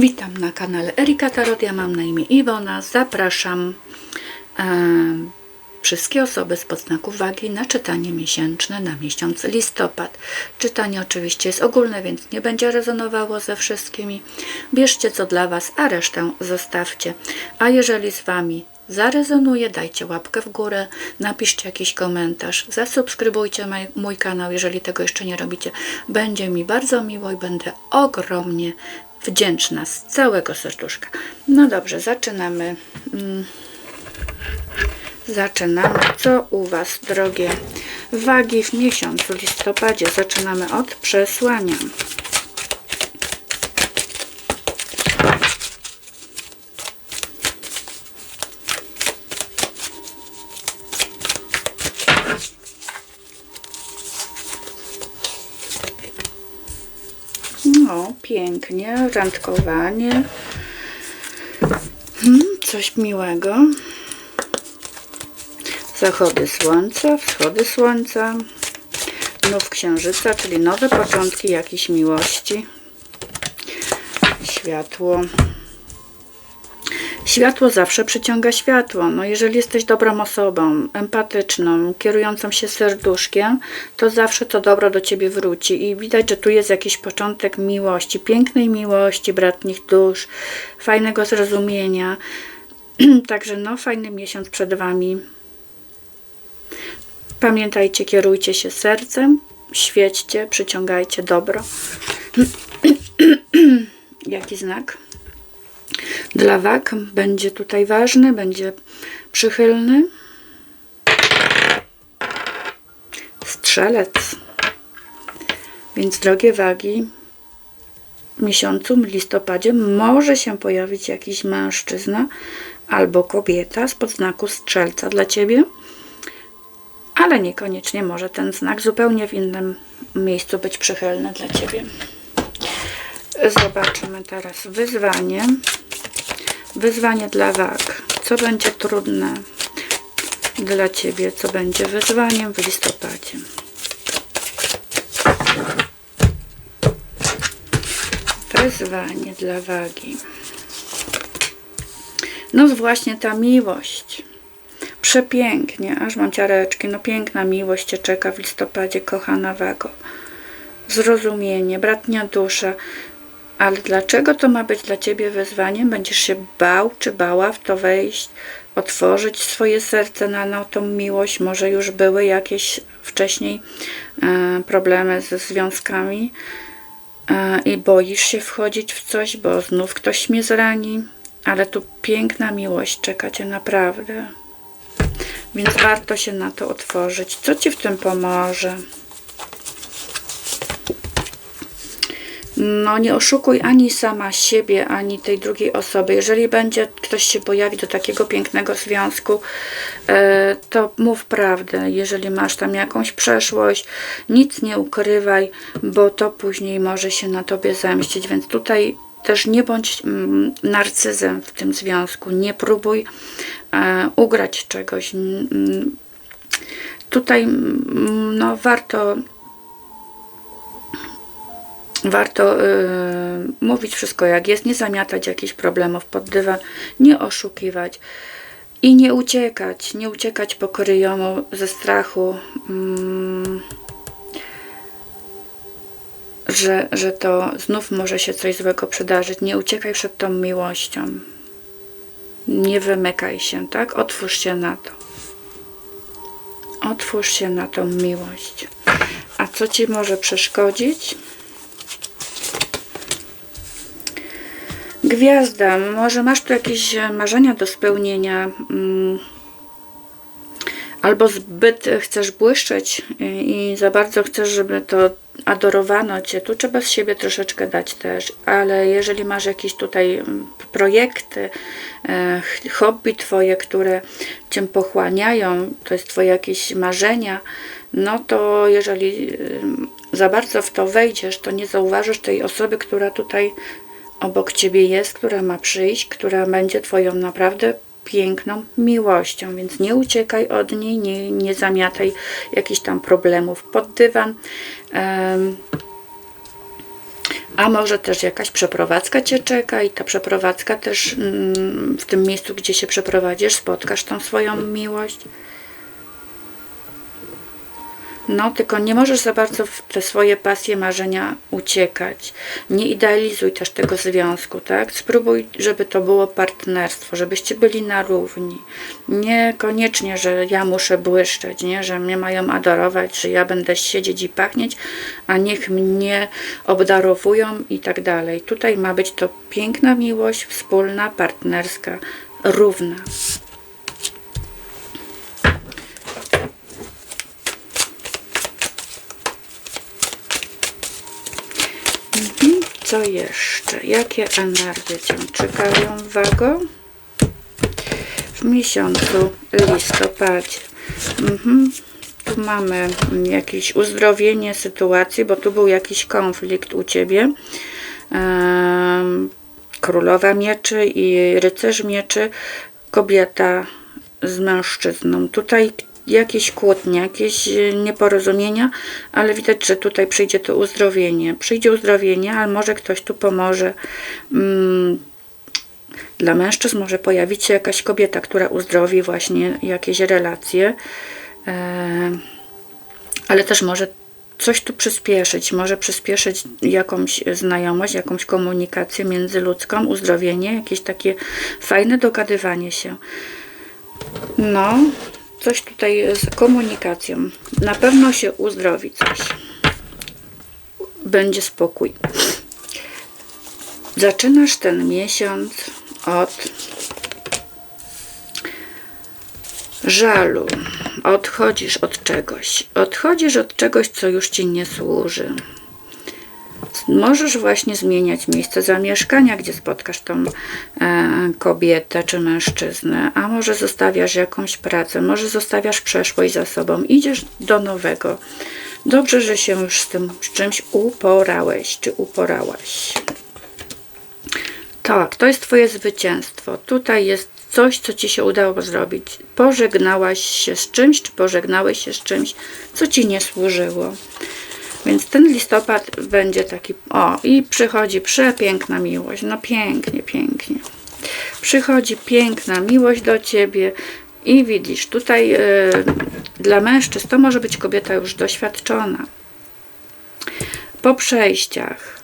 Witam na kanale Erika Tarot. Ja mam na imię Iwona. Zapraszam e, wszystkie osoby z podznaku wagi na czytanie miesięczne na miesiąc listopad. Czytanie oczywiście jest ogólne, więc nie będzie rezonowało ze wszystkimi. Bierzcie co dla Was, a resztę zostawcie. A jeżeli z Wami zarezonuje, dajcie łapkę w górę, napiszcie jakiś komentarz, zasubskrybujcie mój kanał, jeżeli tego jeszcze nie robicie. Będzie mi bardzo miło i będę ogromnie wdzięczna z całego serduszka. No dobrze, zaczynamy. Mm. Zaczynamy. Co u Was, drogie wagi w miesiącu listopadzie? Zaczynamy od przesłania. No, pięknie, randkowanie. Hmm, coś miłego. Zachody słońca, wschody słońca. Nów księżyca, czyli nowe początki jakiejś miłości. Światło. Światło zawsze przyciąga światło. No jeżeli jesteś dobrą osobą, empatyczną, kierującą się serduszkiem, to zawsze to dobro do ciebie wróci. I widać, że tu jest jakiś początek miłości, pięknej miłości, bratnich dusz, fajnego zrozumienia. Także no, fajny miesiąc przed wami. Pamiętajcie, kierujcie się sercem, świećcie, przyciągajcie dobro. Jaki znak? Dla wag będzie tutaj ważny, będzie przychylny. Strzelec. Więc drogie wagi, w miesiącu listopadzie może się pojawić jakiś mężczyzna albo kobieta z podznaku strzelca dla Ciebie, ale niekoniecznie może ten znak zupełnie w innym miejscu być przychylny dla Ciebie. Zobaczymy teraz wyzwanie. Wyzwanie dla wag. Co będzie trudne dla Ciebie? Co będzie wyzwaniem w listopadzie? Wyzwanie dla wagi. No właśnie ta miłość. Przepięknie, aż mam ciareczki. No piękna miłość Cię czeka w listopadzie, kochana wago. Zrozumienie, bratnia dusza. Ale dlaczego to ma być dla Ciebie wyzwaniem? Będziesz się bał czy bała w to wejść, otworzyć swoje serce na no, tą miłość? Może już były jakieś wcześniej e, problemy ze związkami e, i boisz się wchodzić w coś, bo znów ktoś mnie zrani, ale tu piękna miłość czeka Cię naprawdę. Więc warto się na to otworzyć. Co Ci w tym pomoże? No nie oszukuj ani sama siebie, ani tej drugiej osoby. Jeżeli będzie ktoś się pojawi do takiego pięknego związku, e, to mów prawdę. Jeżeli masz tam jakąś przeszłość, nic nie ukrywaj, bo to później może się na tobie zemścić. Więc tutaj też nie bądź mm, narcyzem w tym związku. Nie próbuj e, ugrać czegoś. Tutaj mm, no, warto warto y, mówić wszystko jak jest, nie zamiatać jakichś problemów pod dywan, nie oszukiwać i nie uciekać, nie uciekać po kryjomu ze strachu, mm, że, że to znów może się coś złego przydarzyć. Nie uciekaj przed tą miłością. Nie wymykaj się, tak? Otwórz się na to. Otwórz się na tą miłość. A co ci może przeszkodzić? Gwiazda, może masz tu jakieś e, marzenia do spełnienia, mm, albo zbyt chcesz błyszczeć i za bardzo chcesz, żeby to adorowano Cię. Tu trzeba z siebie troszeczkę dać też, ale jeżeli masz jakieś tutaj mm, projekty, e, hobby Twoje, które Cię pochłaniają, to jest Twoje jakieś marzenia, no to jeżeli za bardzo w to wejdziesz, to nie zauważysz tej osoby, która tutaj obok Ciebie jest, która ma przyjść, która będzie Twoją naprawdę piękną miłością, więc nie uciekaj od niej, nie, nie zamiataj jakichś tam problemów pod dywan. Um, A może też jakaś przeprowadzka Cię czeka i ta przeprowadzka też mm, w tym miejscu, gdzie się przeprowadzisz, spotkasz tą swoją miłość. No, tylko nie możesz za bardzo w te swoje pasje, marzenia uciekać. Nie idealizuj też tego związku, tak? Spróbuj, żeby to było partnerstwo, żebyście byli na równi. Niekoniecznie, że ja muszę błyszczeć, nie? Że mnie mają adorować, że ja będę siedzieć i pachnieć, a niech mnie obdarowują i tak dalej. Tutaj ma być to piękna miłość, wspólna, partnerska, równa. Co jeszcze? Jakie energie Cię czekają, Wago? W miesiącu listopadzie. Mhm. Tu mamy jakieś uzdrowienie sytuacji, bo tu był jakiś konflikt u Ciebie. Królowa mieczy i rycerz mieczy, kobieta z mężczyzną. Tutaj jakieś kłótnie, jakieś e, nieporozumienia, ale widać, że tutaj przyjdzie to uzdrowienie. Przyjdzie uzdrowienie, ale może ktoś tu pomoże. Mm, dla mężczyzn może pojawić się jakaś kobieta, która uzdrowi właśnie jakieś relacje, e, ale też może coś tu przyspieszyć, może przyspieszyć jakąś znajomość, jakąś komunikację międzyludzką, uzdrowienie, jakieś takie fajne dogadywanie się. No, coś tutaj z komunikacją. Na pewno się uzdrowi coś. Będzie spokój. Zaczynasz ten miesiąc od żalu. Odchodzisz od czegoś. Odchodzisz od czegoś, co już ci nie służy. Możesz właśnie zmieniać miejsce zamieszkania, gdzie spotkasz tą e, kobietę czy mężczyznę, a może zostawiasz jakąś pracę, może zostawiasz przeszłość za sobą, idziesz do nowego. Dobrze, że się już z tym z czymś uporałeś czy uporałaś. Tak, to jest Twoje zwycięstwo. Tutaj jest coś, co Ci się udało zrobić. Pożegnałaś się z czymś, czy pożegnałeś się z czymś, co Ci nie służyło. Więc ten listopad będzie taki, o i przychodzi przepiękna miłość, no pięknie, pięknie. Przychodzi piękna miłość do Ciebie i widzisz, tutaj y, dla mężczyzn to może być kobieta już doświadczona. Po przejściach,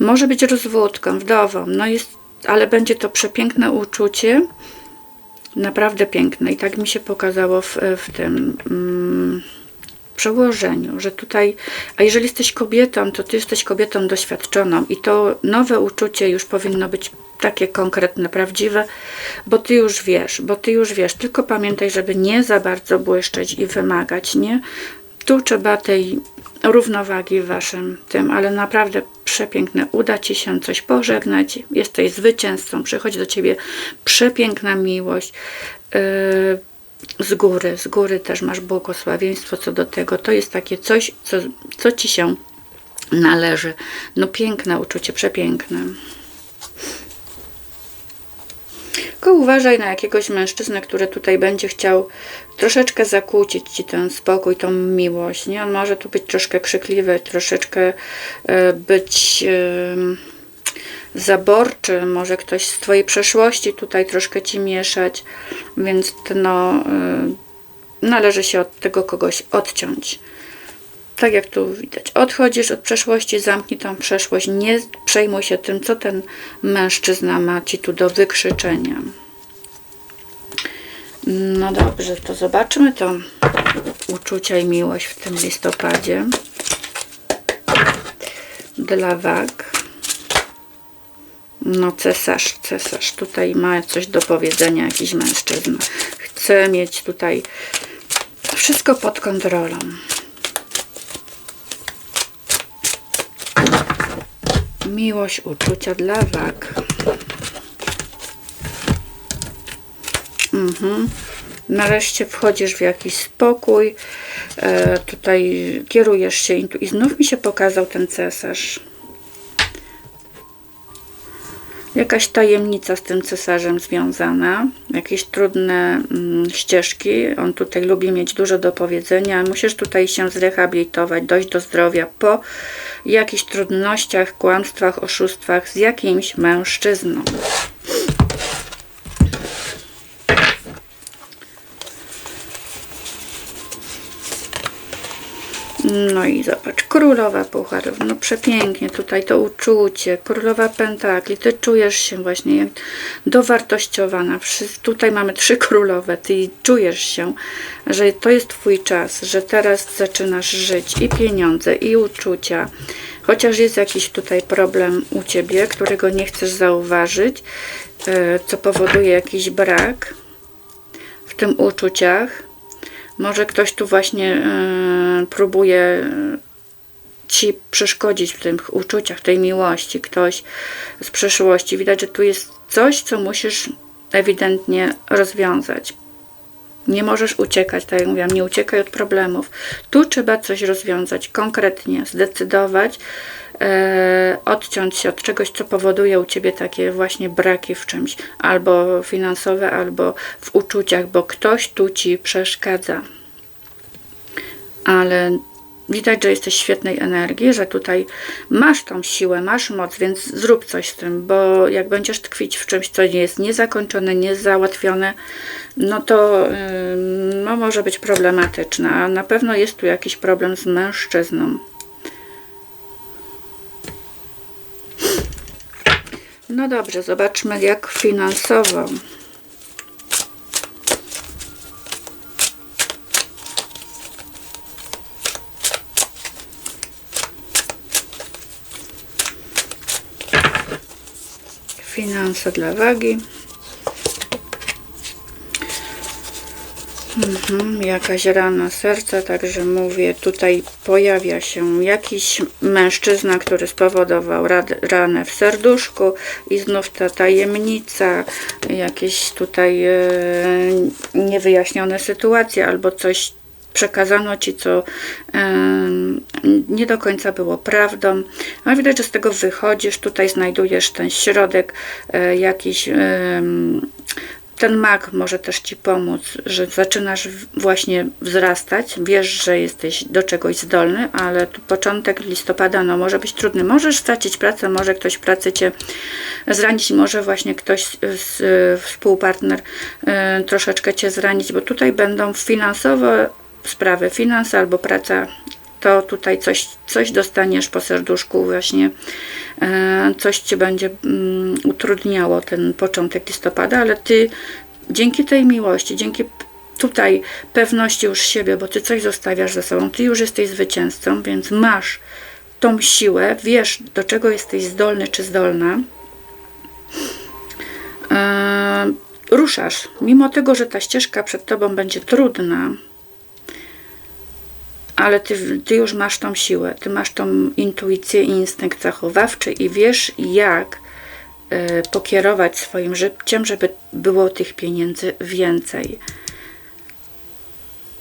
może być rozwódką, wdową, no jest, ale będzie to przepiękne uczucie, naprawdę piękne i tak mi się pokazało w, w tym... Mm, przełożeniu, że tutaj, a jeżeli jesteś kobietą, to ty jesteś kobietą doświadczoną i to nowe uczucie już powinno być takie konkretne, prawdziwe, bo ty już wiesz, bo ty już wiesz, tylko pamiętaj, żeby nie za bardzo błyszczeć i wymagać, nie? Tu trzeba tej równowagi w waszym tym, ale naprawdę przepiękne. Uda ci się coś pożegnać, jesteś zwycięzcą, przychodzi do ciebie przepiękna miłość. Yy, z góry, z góry też masz błogosławieństwo co do tego. To jest takie coś, co, co ci się należy. No piękne uczucie, przepiękne. Tylko uważaj na jakiegoś mężczyznę, który tutaj będzie chciał troszeczkę zakłócić ci ten spokój, tą miłość. Nie? On może tu być troszkę krzykliwy, troszeczkę e, być zaborczy, może ktoś z Twojej przeszłości tutaj troszkę Ci mieszać, więc no, y, należy się od tego kogoś odciąć. Tak jak tu widać, odchodzisz od przeszłości, zamknij tą przeszłość, nie przejmuj się tym, co ten mężczyzna ma Ci tu do wykrzyczenia. No dobrze, to zobaczmy to uczucia i miłość w tym listopadzie dla wag. No cesarz, cesarz tutaj ma coś do powiedzenia, jakiś mężczyzna. Chce mieć tutaj wszystko pod kontrolą. Miłość, uczucia dla wag. Mhm. Nareszcie wchodzisz w jakiś spokój. E, tutaj kierujesz się i znów mi się pokazał ten cesarz Jakaś tajemnica z tym cesarzem związana, jakieś trudne mm, ścieżki. On tutaj lubi mieć dużo do powiedzenia. Musisz tutaj się zrehabilitować, dojść do zdrowia po jakichś trudnościach, kłamstwach, oszustwach z jakimś mężczyzną. No i zobacz, królowa pucharów, no przepięknie tutaj to uczucie, królowa pentakli, ty czujesz się właśnie jak dowartościowana. Tutaj mamy trzy królowe, ty czujesz się, że to jest twój czas, że teraz zaczynasz żyć i pieniądze, i uczucia. Chociaż jest jakiś tutaj problem u ciebie, którego nie chcesz zauważyć, e, co powoduje jakiś brak w tym uczuciach. Może ktoś tu właśnie e, próbuje e, ci przeszkodzić w tych uczuciach, tej miłości, ktoś z przeszłości. Widać, że tu jest coś, co musisz ewidentnie rozwiązać. Nie możesz uciekać, tak jak mówiłam, nie uciekaj od problemów. Tu trzeba coś rozwiązać konkretnie, zdecydować, e, odciąć się od czegoś, co powoduje u ciebie takie właśnie braki w czymś, albo finansowe, albo w uczuciach, bo ktoś tu ci przeszkadza. Ale widać, że jesteś świetnej energii, że tutaj masz tą siłę, masz moc, więc zrób coś z tym, bo jak będziesz tkwić w czymś, co nie jest niezakończone, niezałatwione, no to no, może być problematyczne, a na pewno jest tu jakiś problem z mężczyzną. No dobrze, zobaczmy jak finansowo. Finanse dla wagi. Mhm, jakaś rana serca, także mówię, tutaj pojawia się jakiś mężczyzna, który spowodował ranę w serduszku i znów ta tajemnica, jakieś tutaj e, niewyjaśnione sytuacje albo coś przekazano ci, co nie do końca było prawdą. Ale widać, że z tego wychodzisz, tutaj znajdujesz ten środek, e, jakiś ten mak może też ci pomóc, że zaczynasz właśnie wzrastać, wiesz, że jesteś do czegoś zdolny, ale tu początek listopada no, może być trudny. Możesz stracić pracę, może ktoś w pracy cię zranić, może właśnie ktoś z, z współpartner e, troszeczkę cię zranić, bo tutaj będą finansowe sprawy, finanse albo praca to tutaj coś, coś dostaniesz po serduszku właśnie, e, coś Ci będzie mm, utrudniało ten początek listopada, ale Ty dzięki tej miłości, dzięki tutaj pewności już siebie, bo Ty coś zostawiasz ze sobą, Ty już jesteś zwycięzcą, więc masz tą siłę, wiesz do czego jesteś zdolny czy zdolna, e, ruszasz, mimo tego, że ta ścieżka przed Tobą będzie trudna, ale ty, ty już masz tą siłę, ty masz tą intuicję i instynkt zachowawczy i wiesz jak e, pokierować swoim życiem, żeby było tych pieniędzy więcej.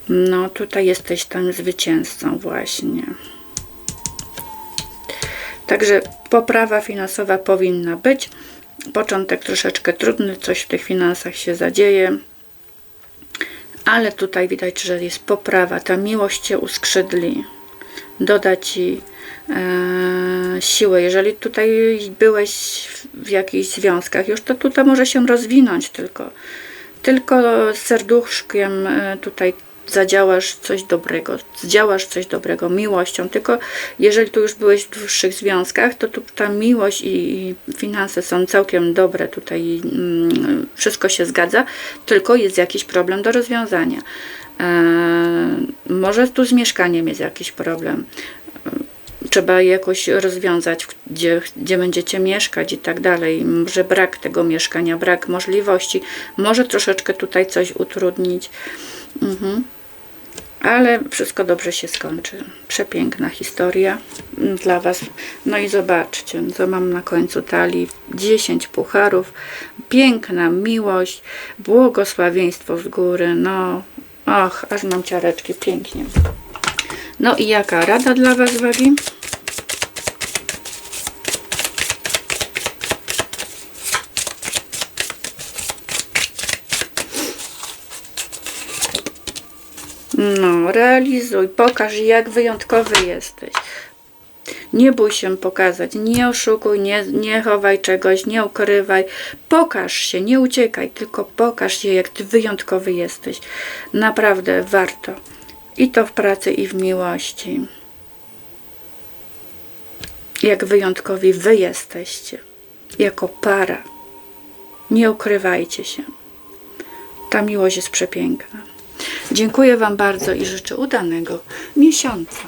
No tutaj jesteś tym zwycięzcą właśnie. Także poprawa finansowa powinna być. Początek troszeczkę trudny, coś w tych finansach się zadzieje ale tutaj widać, że jest poprawa. Ta miłość cię uskrzydli, doda ci e, siłę. Jeżeli tutaj byłeś w, jakichś związkach, już to tutaj może się rozwinąć tylko. Tylko serduszkiem e, tutaj zadziałasz coś dobrego, zdziałasz coś dobrego miłością. Tylko jeżeli tu już byłeś w dłuższych związkach, to tu ta miłość i, finanse są całkiem dobre. Tutaj mm, wszystko się zgadza, tylko jest jakiś problem do rozwiązania. E, może tu z mieszkaniem jest jakiś problem. Trzeba je jakoś rozwiązać, gdzie, gdzie będziecie mieszkać i tak dalej. Może brak tego mieszkania, brak możliwości, może troszeczkę tutaj coś utrudnić. Mhm. Ale wszystko dobrze się skończy. Przepiękna historia dla Was. No i zobaczcie, co mam na końcu talii. 10 pucharów, piękna miłość, błogosławieństwo z góry. No, och, aż mam ciareczki, pięknie. No i jaka rada dla Was, wagi? Realizuj, pokaż jak wyjątkowy jesteś. Nie bój się pokazać, nie oszukuj, nie, nie chowaj czegoś, nie ukrywaj. Pokaż się, nie uciekaj, tylko pokaż się, jak ty wyjątkowy jesteś. Naprawdę warto. I to w pracy, i w miłości. Jak wyjątkowi wy jesteście, jako para. Nie ukrywajcie się. Ta miłość jest przepiękna. Dziękuję Wam bardzo i życzę udanego miesiąca.